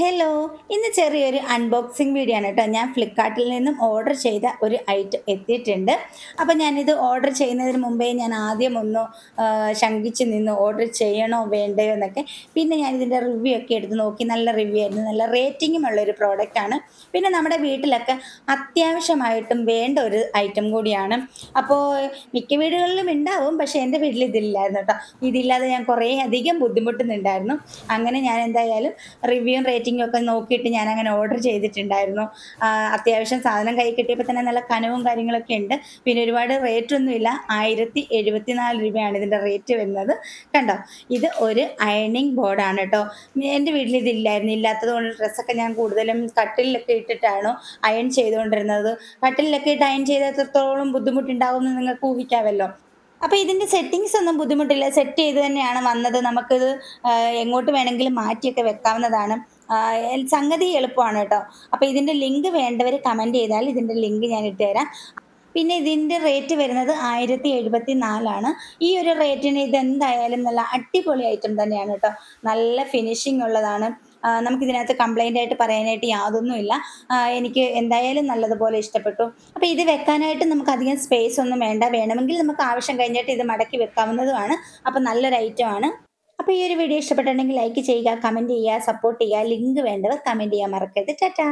Hello ഇന്ന് ചെറിയൊരു unboxing video ആണ് കേട്ടോ. ഞാൻ ഫ്ലിപ്കാർട്ടിൽ നിന്നും ഓർഡർ ചെയ്ത ഒരു ഐറ്റം എത്തിയിട്ടുണ്ട്. അപ്പോൾ ഞാനിത് ഓർഡർ ചെയ്യുന്നതിന് മുമ്പേ ഞാൻ ആദ്യം ഒന്ന് ശങ്കിച്ച് നിന്ന് ഓർഡർ ചെയ്യണോ വേണ്ടയോ എന്നൊക്കെ. പിന്നെ ഞാൻ ഇതിന്റെ റിവ്യൂ ഒക്കെ എടുത്ത് നോക്കി. നല്ല റിവ്യൂ ആയിരുന്നു. നല്ല റേറ്റിംഗും ഉള്ള ഒരു പ്രോഡക്റ്റാണ് പിന്നെ നമ്മുടെ വീട്ടിലൊക്കെ അത്യാവശ്യമായിട്ടും വേണ്ട ഒരു ഐറ്റം കൂടിയാണ്. അപ്പോൾ മിക്ക വീടുകളിലും ഉണ്ടാവും പക്ഷേ എന്റെ വീട്ടിൽ ഇതില്ലായിരുന്നു കേട്ടോ. ഇതില്ലാതെ ഞാൻ കുറേ അധികം ബുദ്ധിമുട്ടുന്നുണ്ടായിരുന്നു. അങ്ങനെ ഞാൻ എന്തായാലും റിവ്യൂവും റേറ്റിംഗും ഒക്കെ നോക്കിയിട്ട് ഞാൻ അങ്ങനെ ഓർഡർ ചെയ്തിട്ടുണ്ടായിരുന്നു അത്യാവശ്യം സാധനം കൈ കിട്ടിയപ്പോൾ തന്നെ നല്ല കനവും കാര്യങ്ങളൊക്കെ ഉണ്ട്. പിന്നെ ഒരുപാട് റേറ്റ് ഒന്നുമില്ല ആയിരത്തി എഴുപത്തി നാല് രൂപയാണ് ഇതിന്റെ റേറ്റ് വരുന്നത്. കണ്ടോ? ഇത് ഒരു അയണിങ് ബോർഡാണ് കേട്ടോ എന്റെ വീട്ടിൽ ഇതില്ലായിരുന്നു ഇല്ലാത്തത് കൊണ്ട് ഡ്രസ്സൊക്കെ ഞാൻ കൂടുതലും കട്ടിലൊക്കെ ഇട്ടിട്ടാണ് അയൺ ചെയ്തുകൊണ്ടിരുന്നത്. കട്ടിലൊക്കെ ഇട്ട് അയൺ ചെയ്ത് എത്രത്തോളം ബുദ്ധിമുട്ടുണ്ടാകുമെന്ന് നിങ്ങൾക്ക് ഊഹിക്കാമല്ലോ? അപ്പോൾ ഇതിന്റെ സെറ്റിങ്സ് ഒന്നും ബുദ്ധിമുട്ടില്ല. സെറ്റ് ചെയ്ത് തന്നെയാണ് വന്നത്. നമുക്കിത് എങ്ങോട്ട് വേണമെങ്കിലും മാറ്റിയൊക്കെ വെക്കാവുന്നതാണ്. സംഗതി എളുപ്പമാണ് കേട്ടോ. അപ്പോൾ ഇതിന്റെ ലിങ്ക് വേണ്ടവർ കമന്റ് ചെയ്താൽ ഇതിന്റെ ലിങ്ക് ഞാൻ ഇട്ടുതരാം പിന്നെ ഇതിന്റെ റേറ്റ് വരുന്നത് ആയിരത്തി എഴുപത്തി നാലാണ് ഈ ഒരു റേറ്റിന് ഇത് എന്തായാലും നല്ല അടിപൊളി ഐറ്റം തന്നെയാണ് കേട്ടോ. നല്ല ഫിനിഷിംഗ് ഉള്ളതാണ്. നമുക്ക് നമുക്കിതിനകത്ത് കംപ്ലൈന്റ് ആയിട്ട് പറയാനായിട്ട് യാതൊന്നുമില്ല. എനിക്ക് എന്തായാലും നല്ലതുപോലെ ഇഷ്ടപ്പെട്ടു. അപ്പോൾ ഇത് വെക്കാനായിട്ട് നമുക്ക് അധികം സ്പേസ് ഒന്നും വേണ്ട. വേണമെങ്കിൽ നമുക്ക് ആവശ്യം കഴിഞ്ഞിട്ട് ഇത് മടക്കി വെക്കാവുന്നതുമാണ്. അപ്പോൾ നല്ലൊരു ഐറ്റമാണ് അപ്പോൾ ഈ ഒരു വീഡിയോ ഇഷ്ടപ്പെട്ടുണ്ടെങ്കിൽ ലൈക്ക് ചെയ്യുക കമന്റ് ചെയ്യുക സപ്പോർട്ട് ചെയ്യുക ലിങ്ക് വേണ്ടവർ കമന്റ് ചെയ്യാൻ മറക്കരുത്. ടാറ്റാ.